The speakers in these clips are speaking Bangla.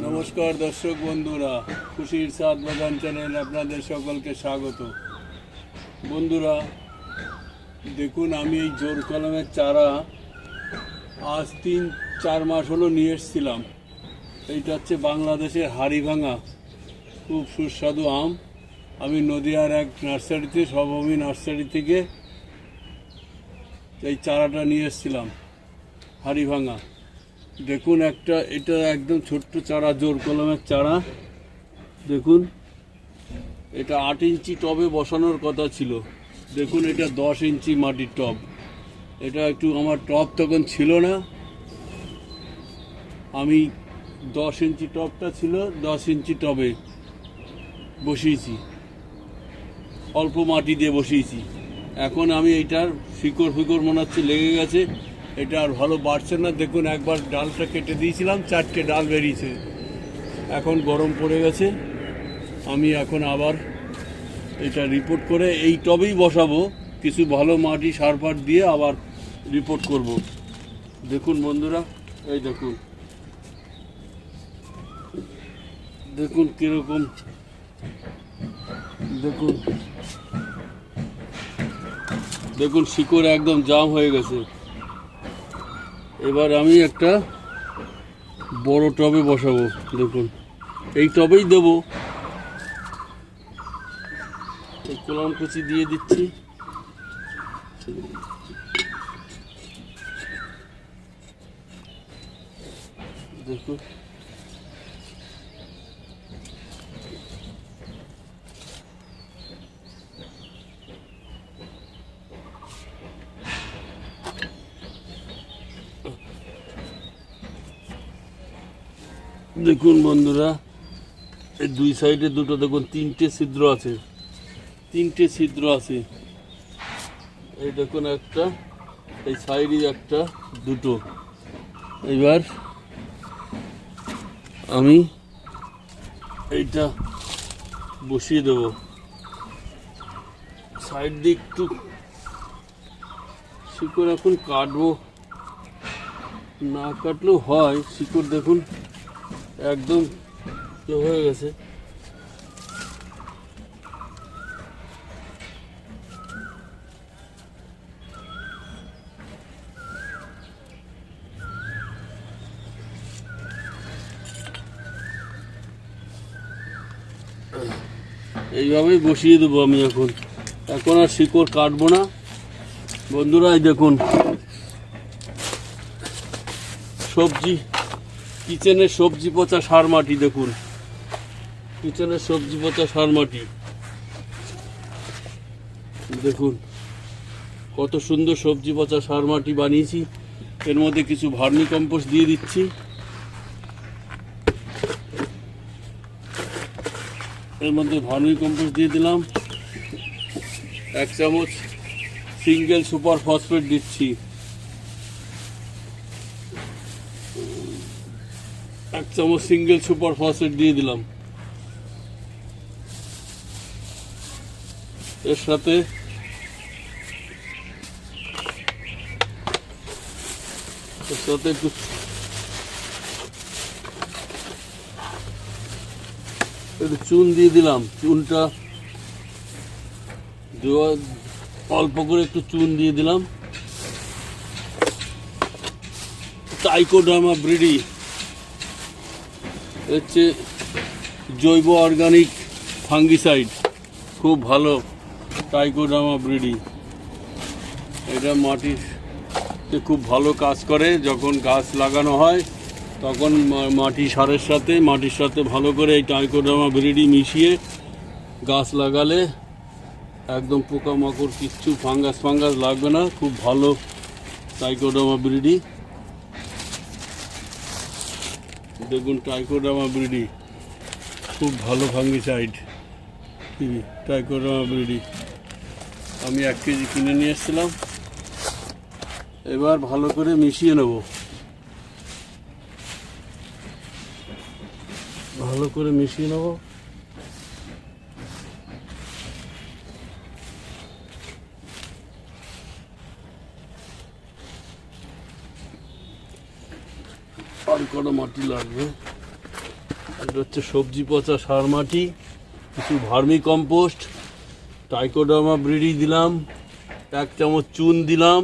নমস্কার দর্শক বন্ধুরা, খুশির সাত বাগান চ্যানেল আপনাদের সকলকে স্বাগত। বন্ধুরা, দেখুন, আমি এই জোর কলমের চারা আজ তিন, চার মাস হলো নিয়ে এসেছিলাম। এইটা হচ্ছে বাংলাদেশের হাড়িভাঙা। খুব সুস্বাদু আম। আমি নদিয়ার এক নার্সারিতে সবভূমি নার্সারি থেকে এই চারাটা নিয়ে এসেছিলাম, হাড়িভাঙা। দেখুন একটা, এটা একদম ছোট্ট চারা, জোর কলমের চারা। দেখুন, এটা আট ইঞ্চি টবে বসানোর কথা ছিল। দেখুন, এটা দশ ইঞ্চি মাটির টব। এটা একটু আমার টব তখন ছিল না। আমি দশ ইঞ্চি টবটা ছিল, দশ ইঞ্চি টবে বসিয়েছি। অল্প মাটি দিয়ে বসিয়েছি। এখন আমি এইটার শিকড় ফিকড় মনে হচ্ছে লেগে গেছে। এটা আর ভালো বাড়ছে না। দেখুন, একবার ডালটা কেটে দিয়েছিলাম, চারটে ডাল বেরিয়েছে। এখন গরম পড়ে গেছে। আমি এখন আবার এটা রিপোর্ট করে এই টবেই বসাবো। কিছু ভালো মাটি, সার ফার দিয়ে আবার রিপোর্ট করব। দেখুন বন্ধুরা, এই দেখুন। দেখুন কীরকম। দেখুন। দেখুন, শিকড় একদম জাম হয়ে গেছে। এবার আমি একটা বড় টবে বসাবো, দেখুন। এই টবেই দেবো। এই কলাম কুচি দিয়ে দিচ্ছি। দেখুন। দেখুন বন্ধুরা, এই দুই সাইডে দুটো দেখুন, তিনটে ছিদ্র আছে। তিনটে ছিদ্র আছে। এই দেখুন একটা, এই সাইডে একটা, দুটো। এবার আমি এইটা বসিয়ে দেব। সাইড দিয়ে একটু শিকড় এখন কাটবো। না কাটলেও হয়, শিকড় দেখুন। একদম হয়ে গেছে। এইভাবেই বসিয়ে দেবো আমি এখন। এখন আর শিকড় কাটবো না। বন্ধুরা, এই দেখুন, সবজি কিচেনের সবজি পচা সার মাটি, দেখুন। কিচেনের সবজি পচা সার মাটি। দেখুন, কত সুন্দর সবজি পচা সার মাটি বানিয়েছি। এর মধ্যে কিছু ভার্মি কম্পোস্ট দিয়ে দিচ্ছি। এর মধ্যে ভার্মি কম্পোস্ট দিয়ে দিলাম। এক চামচ সিঙ্গেল সুপার ফসফেট দিচ্ছি। চামচ সিঙ্গেল সুপার ফসফেট দিয়ে দিলাম। এর সাথে এর সাথে একটু একটু চুন দিয়ে দিলাম। চুনটা অল্প করে একটু চুন দিয়ে দিলাম। টাইকোডামা ব্রিডি। হচ্ছে জৈব অর্গানিক ফাঙ্গিসাইড। খুব ভালো টাইকোডামা ব্রিডি। এটা মাটিতে খুব ভালো কাজ করে। যখন গাছ লাগানো হয়, তখন মাটি সারের সাথে, মাটির সাথে ভালো করে এই টাইকোডামা ব্রিডি মিশিয়ে গাছ লাগালে একদম পোকামাকড় কিচ্ছু, ফাঙ্গাস ফাঙ্গাস লাগবে না। খুব ভালো টাইকোডামা ব্রিডি। দেখুন টাইকোডামা ব্রিডি খুব ভালো ফাঙ্গিসাইড টাইকোডামা ব্রিডি আমি এক কেজি কিনে নিয়ে এসেছিলাম। এবার ভালো করে মিশিয়ে নেব। ভালো করে মিশিয়ে নেব। আর কটা মাটি লাগবে। এটা হচ্ছে সবজি পচা সার মাটি, কিছু ভার্মি কম্পোস্ট টাইকোডামা ব্রিডি দিলাম, এক চামচ চুন দিলাম,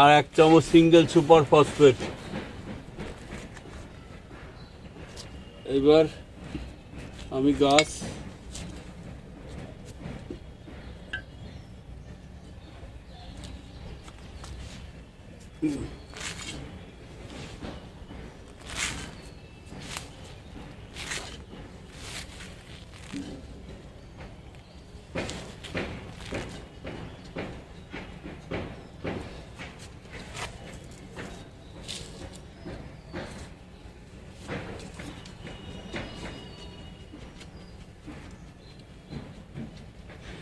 আর এক চামচ সিঙ্গেল সুপার ফসফেট এবার আমি গাছ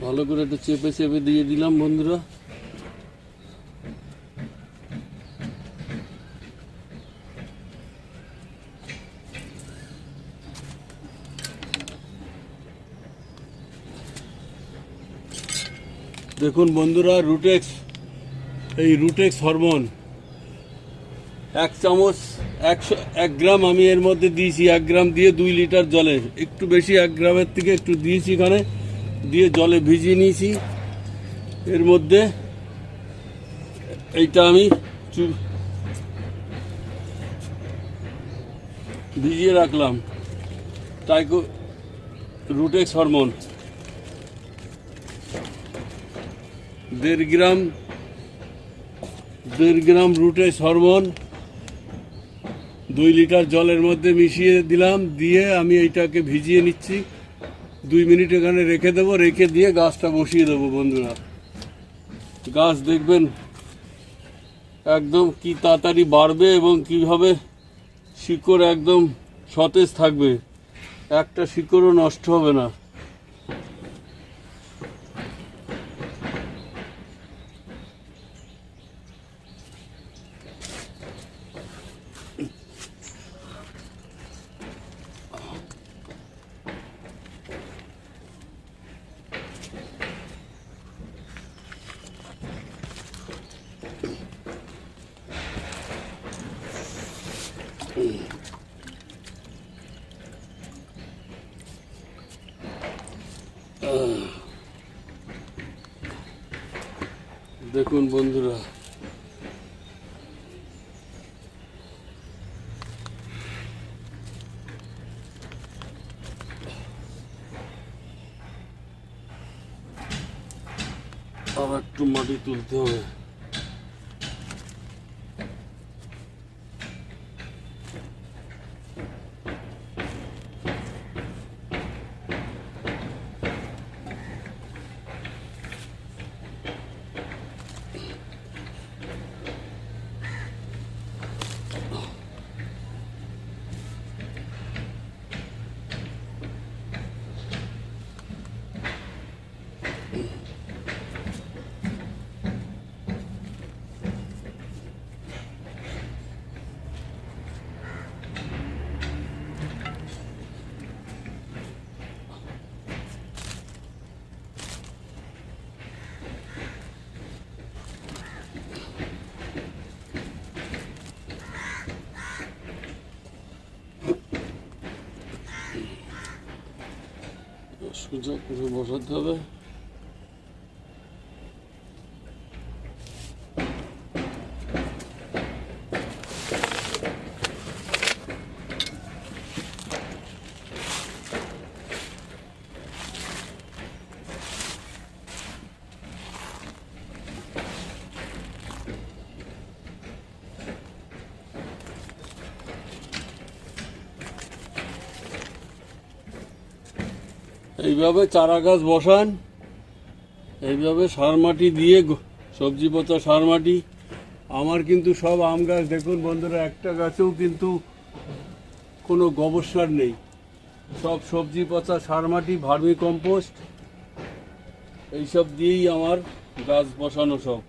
ভালো করে একটু চেপে চেপে দিয়ে দিলাম বন্ধুরা। দেখুন বন্ধুরা, রুটেক্স, এই রুটেক্স হরমোন, এক চামচ, একশো, এক গ্রাম আমি এর মধ্যে দিয়েছি, এক গ্রাম দিয়ে দুই লিটার জলে, একটু বেশি, এক গ্রামের থেকে একটু দিয়েছি এখানে। দিয়ে জলে ভিজিয়ে নিয়েছি। এর মধ্যে এইটা আমি ভিজিয়ে রাখলাম। Taiko Rootex hormone. দেড় গ্রাম দেড় গ্রাম রুটেক্স হরমোন। দুই লিটার জলের মধ্যে মিশিয়ে দিলাম। দিয়ে আমি এইটাকে ভিজিয়ে নিচ্ছি। দুই মিনিট এখানে রেখে দেবো, রেখে দিয়ে গাছটা বসিয়ে দেবো বন্ধুরা। গাছ দেখবেন একদম কি তাড়াতাড়ি বাড়বে এবং কীভাবে শিকড় একদম সতেজ থাকবে। একটা শিকড়ও নষ্ট হবে না। দেখুন বন্ধুরা। আবার একটু মাটি তুলতে হবে। escuchar vosotros. এইভাবে চারা গাছ বসান, এইভাবে সার মাটি দিয়ে সবজি পচা সার মাটি আমার কিন্তু সব আম গাছ, দেখুন বন্ধুরা, একটা গাছেও কিন্তু কোনো গোবর সার নেই। সব সবজি পচা সার মাটি ভার্মি কম্পোস্ট এইসব দিয়েই আমার গাছ বসানো সব।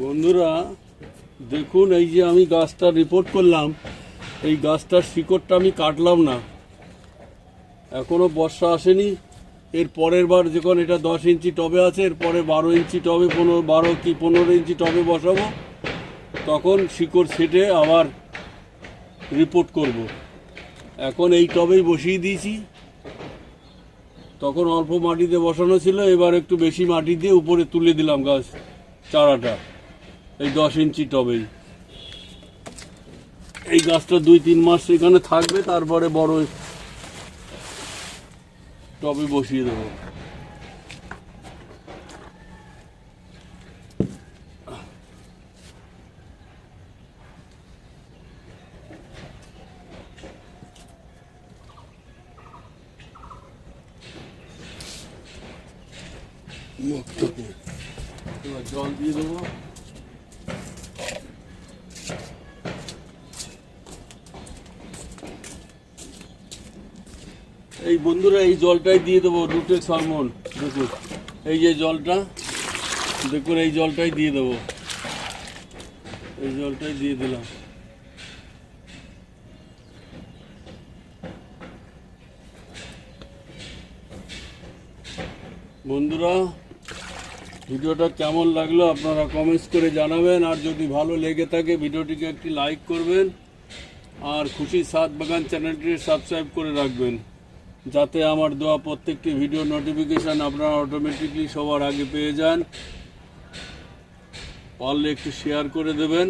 বন্ধুরা দেখুন এই যে আমি গাছটা রিপোর্ট করলাম এই গাছটার শিকড়টা আমি কাটলাম না। এখনও বর্ষা আসেনি। এর পরের বার যখন এটা দশ ইঞ্চি টবে আছে, এর পরে বারো ইঞ্চি টবে, পনেরো বারো কি পনেরো ইঞ্চি টবে বসাবো, তখন শিকড় ছেটে আবার রিপোর্ট করব। এখন এই টবেই বসিয়ে দিয়েছি। তখন অল্প মাটিতে বসানো ছিল, এবার একটু বেশি মাটি দিয়ে উপরে তুলে দিলাম গাছ চারাটা, এই দশ ইঞ্চি টবেই। এই গাছটা দুই তিন মাস এখানে থাকবে, তারপরে বড় টবে বসিয়ে দেবো। জল দিয়ে দেবো। বন্ধুরা, এই জলটাই দিয়ে দেবো রুটেক্স হরমোন দেখুন। এই যে জলটা, দেখুন, এই জলটাই দিয়ে দেবো। এই জলটাই দিয়ে দিলাম। বন্ধুরা, ভিডিওটা কেমন লাগল আপনারা কমেন্টস করে জানাবেন, আর যদি ভালো লেগে থাকে, ভিডিওটিকে একটি লাইক করবেন, আর খুশি সাত বাগান চ্যানেলটি সাবস্ক্রাইব করে রাখবেন। যাতে আমার দেওয়া প্রত্যেকটি ভিডিও নোটিফিকেশান আপনারা অটোমেটিকলি সবার আগে পেয়ে যান। পারলে একটু শেয়ার করে দেবেন।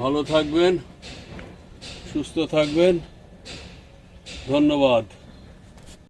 ভালো থাকবেন, সুস্থ থাকবেন। ধন্যবাদ।